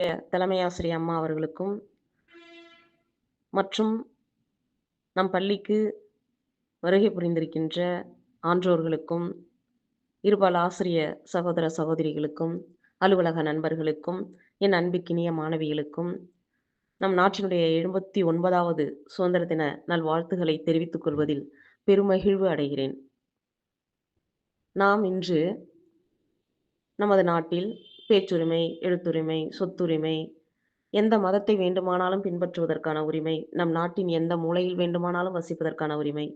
தலைமையாசிரியர் அம்மா அவர்களுக்கும் மற்றும் நம் பள்ளிக்கு வருகை புரிந்திருக்கின்ற ஆன்றோர்களுக்கும் இருபால் ஆசிரிய சகோதர சகோதரிகளுக்கும் அலுவலக நண்பர்களுக்கும் என் அன்புக்கினிய மாணவிகளுக்கும் நம் நாட்டினுடைய எழுபத்தி ஒன்பதாவது சுதந்திர தின நல்வாழ்த்துக்களை தெரிவித்துக் கொள்வதில் பெருமகிழ்வு அடைகிறேன். நாம் இன்று நமது நாட்டில் பேச்சுரிமை எழுத்துரிமை சொத்துரிமை எந்த மதத்தை வேண்டுமானாலும் பின்பற்றுவதற்கான உரிமை நம் நாட்டின் எந்த மூலையில் வேண்டுமானாலும் வசிப்பதற்கான உரிமை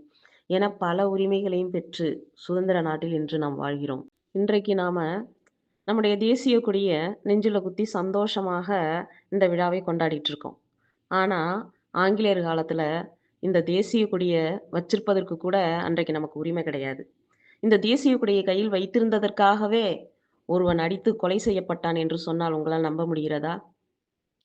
என பல உரிமைகளையும் பெற்று சுதந்திர நாட்டில் இன்று நாம் வாழ்கிறோம். இன்றைக்கு நாம நம்முடைய தேசிய கொடிய நெஞ்சில குத்தி சந்தோஷமாக இந்த விழாவை கொண்டாடிட்டு இருக்கோம். ஆனா ஆங்கிலேயர் காலத்துல இந்த தேசிய கொடிய வச்சிருப்பதற்கு கூட அன்றைக்கு நமக்கு உரிமை கிடையாது. இந்த தேசிய கொடியை கையில் வைத்திருந்ததற்காகவே ஒருவன் அடித்து கொலை செய்யப்பட்டான் என்று சொன்னால் உங்களால் நம்ப முடிகிறதா?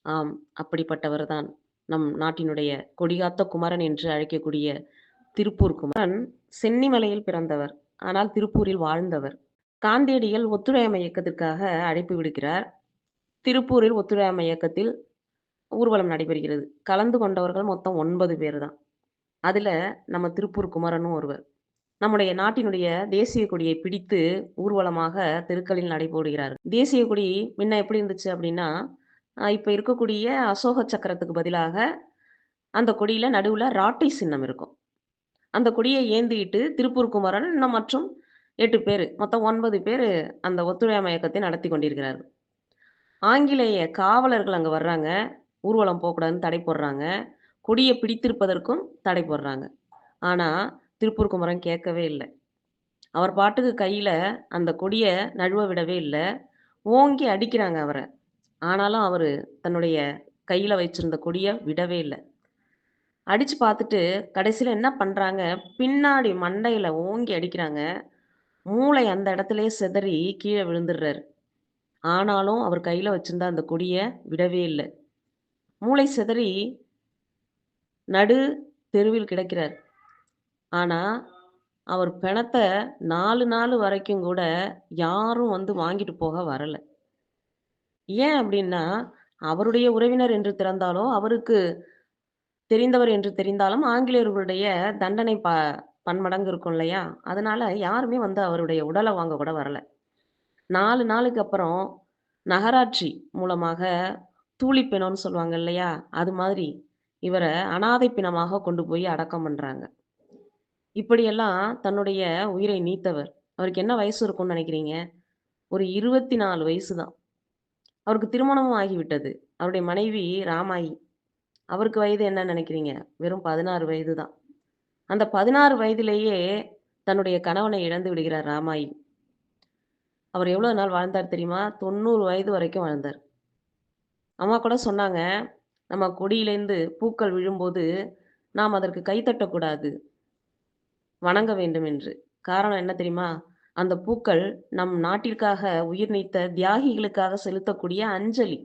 ஆம் அப்படிப்பட்டவர் தான் நம் நாட்டினுடைய கொடிகாத்த குமரன் என்று அழைக்கக்கூடிய திருப்பூர் குமரன். சென்னிமலையில் பிறந்தவர் ஆனால் திருப்பூரில் வாழ்ந்தவர். காந்தியடிகள் ஒத்துழையாமை இயக்கத்திற்காக அழைப்பு விடுக்கிறார். திருப்பூரில் ஒத்துழையாமை இயக்கத்தில் ஊர்வலம் நடைபெறுகிறது. கலந்து கொண்டவர்கள் மொத்தம் ஒன்பது பேர் தான். அதில் நம்ம திருப்பூர் குமரனும் ஒருவர். நம்முடைய நாட்டினுடைய தேசிய கொடியை பிடித்து ஊர்வலமாக தெருக்களில் நடைபோடுகிறார். தேசிய கொடி முன்ன எப்படி இருந்துச்சு அப்படின்னா இப்போ இப்ப இருக்கக்கூடிய அசோக சக்கரத்துக்கு பதிலாக அந்த கொடியில நடுவுல ராட்டை சின்னம் இருக்கும். அந்த கொடியை ஏந்திட்டு திருப்பூர் குமரன் இன்னும் மற்றும் எட்டு பேர் மொத்தம் ஒன்பது பேர் அந்த ஒத்துழையாமை இயக்கத்தை நடத்தி கொண்டிருக்கிறார்கள். ஆங்கிலேய காவலர்கள் அங்கே வர்றாங்க ஊர்வலம் போகக்கூடாதுன்னு தடை போடுறாங்க கொடியை பிடித்திருப்பதற்கும் தடை போடுறாங்க. ஆனால் திருப்பூர் குமரன் கேட்கவே இல்லை. அவர் பாட்டுக்கு கையில அந்த கொடியை நழுவ விடவே இல்லை. ஓங்கி அடிக்கிறாங்க அவரை. ஆனாலும் அவர் தன்னுடைய கையில வச்சிருந்த கொடியை விடவே இல்லை. அடிச்சு பார்த்துட்டு கடைசியில் என்ன பண்ணுறாங்க பின்னாடி மண்டையில் ஓங்கி அடிக்கிறாங்க. மூளை அந்த இடத்துலயே சிதறி கீழே விழுந்துடுறாரு. ஆனாலும் அவர் கையில் வச்சிருந்த அந்த கொடியை விடவே இல்லை. மூளை சிதறி நடு தெருவில் கிடக்கிறார். ஆனா அவர் பிணத்தை நாலு நாள் வரைக்கும் கூட யாரும் வந்து வாங்கிட்டு போக வரல. ஏன் அப்படின்னா அவருடைய உறவினர் என்று திறந்தாலோ அவருக்கு தெரிந்தவர் என்று தெரிந்தாலும் ஆங்கிலேயர்களுடைய தண்டனை ப பன்மடங்கு இருக்கும் இல்லையா? அதனால யாருமே வந்து அவருடைய உடலை வாங்க கூட வரல. நாலு நாளுக்கு அப்புறம் நகராட்சி மூலமாக தூளிப்பிணம்னு சொல்லுவாங்க இல்லையா? அது மாதிரி இவரை அனாதை பிணமாக கொண்டு போய் அடக்கம் பண்றாங்க. இப்படியெல்லாம் தன்னுடைய உயிரை நீத்தவர். அவருக்கு என்ன வயசு இருக்கும்னு நினைக்கிறீங்க? ஒரு இருபத்தி நாலு வயசு தான். அவருக்கு திருமணமும் ஆகிவிட்டது. அவருடைய மனைவி ராமாயி. அவருக்கு வயது என்ன நினைக்கிறீங்க? வெறும் பதினாறு வயது தான். அந்த பதினாறு வயதிலேயே தன்னுடைய கணவனை இழந்து விடுகிறார் ராமாயி. அவர் எவ்வளவு நாள் வாழ்ந்தார் தெரியுமா? தொண்ணூறு வயது வரைக்கும் வாழ்ந்தார். அம்மா கூட சொன்னாங்க நம்ம கொடியிலேருந்து பூக்கள் விழும்போது நாம் அதற்கு கைத்தட்டக்கூடாது வணங்க வேண்டும் என்று காரணம் என்ன தெரியுமா? அந்த பூக்கள் நம் நாட்டிற்காக உயிர் நீத்த தியாகிகளுக்காக செலுத்தக்கூடிய அஞ்சலி.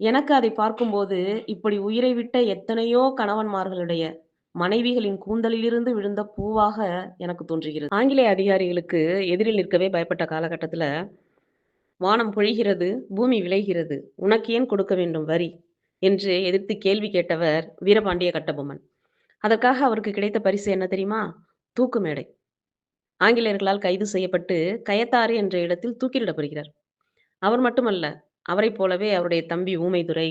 எனக்கு அதை பார்க்கும்போது இப்படி உயிரை விட்ட எத்தனையோ கணவன்மார்களுடைய மனைவிகளின் கூந்தலிலிருந்து விழுந்த பூவாக எனக்கு தோன்றுகிறது. ஆங்கிலேய அதிகாரிகளுக்கு எதிரில் நிற்கவே பயப்பட்ட காலகட்டத்துல வானம் பொழிகிறது பூமி விளைகிறது உனக்கு ஏன் கொடுக்க வேண்டும் வரி? என்று எதிர்த்து கேள்வி கேட்டவர் வீரபாண்டிய கட்டபொம்மன். அதற்காக அவருக்கு கிடைத்த பரிசு என்ன தெரியுமா? தூக்கு மேடை. ஆங்கிலேயர்களால் கைது செய்யப்பட்டு கயத்தாறு என்ற இடத்தில் தூக்கிலிடப்படுகிறார். அவர் மட்டுமல்ல அவரைப் போலவே அவருடைய தம்பி ஊமைதுரை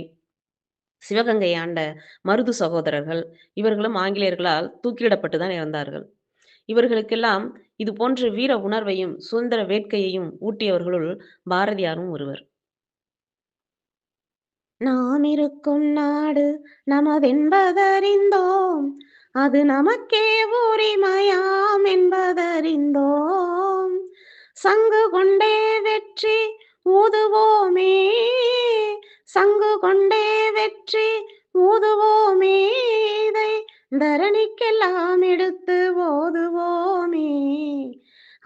சிவகங்கை ஆண்ட மருது சகோதரர்கள் இவர்களும் ஆங்கிலேயர்களால் தூக்கிலிடப்பட்டுதான் இறந்தார்கள். இவர்களுக்கெல்லாம் இது போன்ற வீர உணர்வையும் சுதந்திர வேட்கையையும் ஊட்டியவர்களுள் பாரதியாரும் ஒருவர். நாம் இருக்கும் நாடு நமதென்பதறிந்தோம் அது நமக்கே உரிமையாம் என்பதறிந்தோம். சங்கு கொண்டே வெற்றி ஊதுவோமே. சங்கு கொண்டே வெற்றி ஊதுவோமே. இதை தரணிக்கெல்லாம் எடுத்து ஓதுவோமே.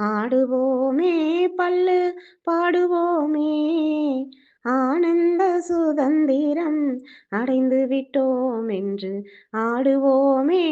ஆடுவோமே பல்லு பாடுவோமே. ஆனந்த சுதந்திரம் அடைந்து விட்டோம் என்று ஆடுவோமே.